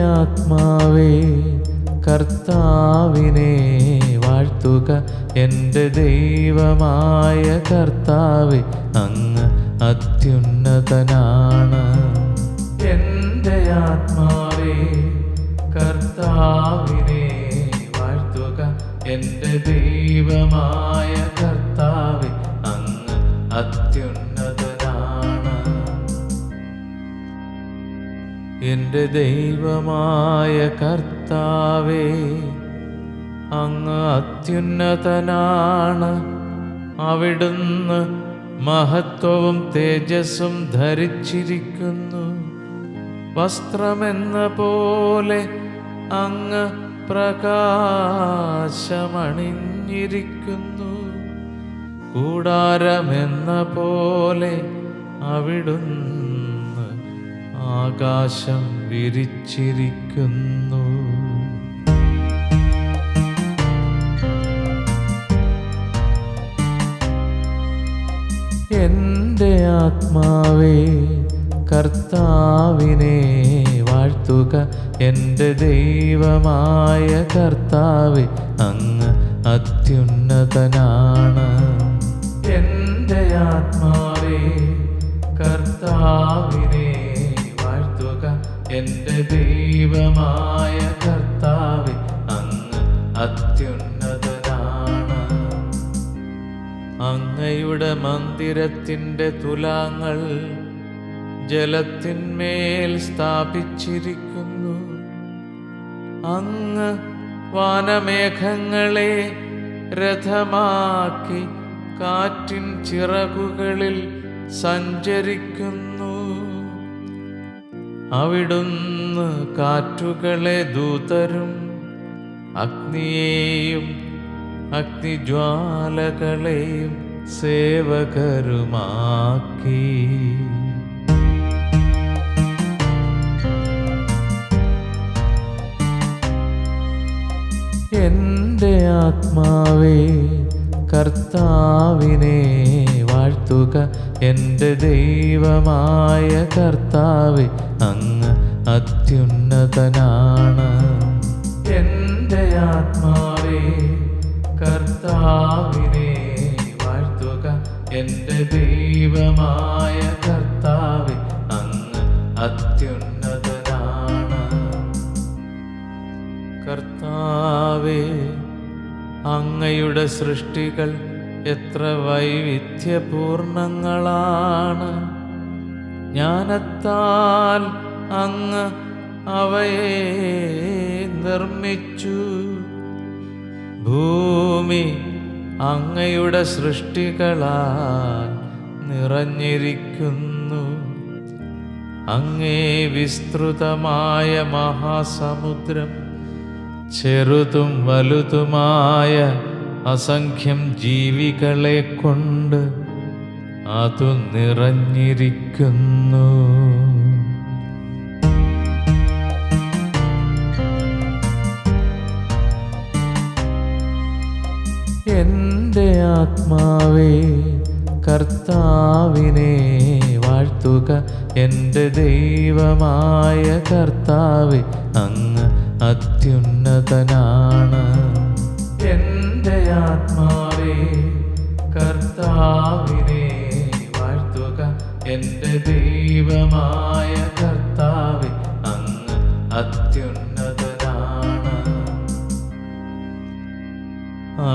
ആത്മാവേ കർത്താവിനെ വാഴ്ത്തുക എന്റെ ദൈവമായ കർത്താവ് അങ്ങ് അത്യുന്നതനാണ്. എന്റെ ആത്മാവേ കർത്താവിനെ വാഴ്ത്തുക എന്റെ ദൈവമായ എന്റെ ദൈവമായ കർത്താവേ അങ്ങ് അത്യുന്നതനാണ്. അവിടുന്ന് മഹത്വവും തേജസ്സും ധരിച്ചിരിക്കുന്നു. വസ്ത്രമെന്ന പോലെ അങ്ങ് പ്രകാശമണിഞ്ഞിരിക്കുന്നു. കൂടാരമെന്ന പോലെ അവിടുന്ന് ആകാശം വിരിച്ചിരിക്കുന്നു. എന്റെ ആത്മാവേ കർത്താവിനെ വാഴ്ത്തുക എന്റെ ദൈവമായ കർത്താവ് അങ്ങ് അത്യുന്നതനാണ്. എന്റെ ആത്മാവേ ദൈവമായ കർത്താവെ അങ്ങ് അത്യുന്നതനാണ്. അങ്ങയുടെ മന്ദിരത്തിന്റെ തുലാങ്ങൾ ജലത്തിന്മേൽ സ്ഥാപിച്ചിരിക്കുന്നു. അങ്ങ് വാനമേഘങ്ങളെ രഥമാക്കി കാറ്റിൻ ചിറകുകളിൽ സഞ്ചരിക്കുന്നു. അവിടുന്ന് കാറ്റുകളെ ദൂതരും അഗ്നിയെയും അഗ്നിജ്വാലകളെയും സേവകരുമാക്കി. എന്റെ ആത്മാവേ കർത്താവിനെ വാഴ്ത്തുക. എന്റെ ദൈവമായ കർത്താവെ അങ്ങ് അത്യുന്നതനാണ്. എന്റെ ആത്മാവേ കർത്താവിനെ വാഴ്ത്തുക. എന്റെ ദൈവമായ കർത്താവെ അങ്ങ് അത്യുന്നതനാണ്. കർത്താവേ അങ്ങയുടെ സൃഷ്ടികൾ എത്ര വൈവിധ്യപൂർണങ്ങളാണ്. ജ്ഞാനത്താൽ അങ്ങ് അവയെ നിർമ്മിച്ചു. ഭൂമി അങ്ങയുടെ സൃഷ്ടികളാൽ നിറഞ്ഞിരിക്കുന്നു. അങ്ങേ വിസ്തൃതമായ മഹാസമുദ്രം ചെറുതും വലുതുമായ അസംഖ്യം ജീവികളെ കൊണ്ട് അതു നിറഞ്ഞിരിക്കുന്നു. എന്റെ ആത്മാവേ കർത്താവിനെ വാഴ്ത്തുക. എന്റെ ദൈവമായ കർത്താവ് അങ്ങ് അത്യുന്നതനാണ്. എന്റെ ആത്മാവേ കർത്താവിനെ വാഴ്ത്തുക. എന്റെ ദൈവമായ കർത്താവ് അങ്ങ് അത്യുന്നതനാണ്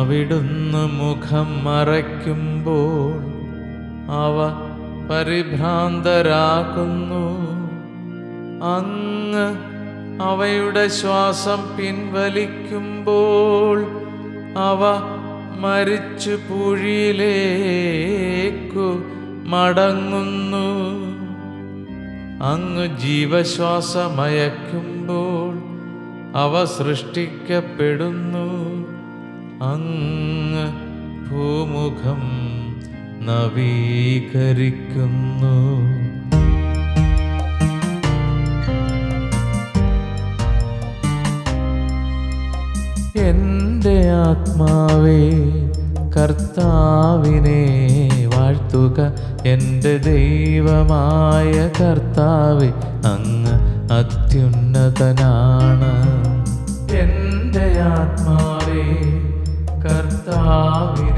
അവിടുന്ന് മുഖം മറയ്ക്കുമ്പോൾ അവ പരിഭ്രാന്തരാക്കുന്നു അങ്ങ് അവയുടെ ശ്വാസം പിൻവലിക്കുമ്പോൾ അവ മരിച്ചു പൂഴിയിലേക്കു മടങ്ങുന്നു. അങ്ങ് ജീവശ്വാസമയക്കുമ്പോൾ അവ സൃഷ്ടിക്കപ്പെടുന്നു. അങ്ങ് ഭൂമുഖം നവീകരിക്കുന്നു. എന്റെ ആത്മാവേ കർത്താവിനെ വാഴ്ത്തുക എന്റെ ദൈവമായ കർത്താവ് അങ്ങ് അത്യുന്നതനാണ്. എന്റെ ആത്മാവേ കർത്താവിനെ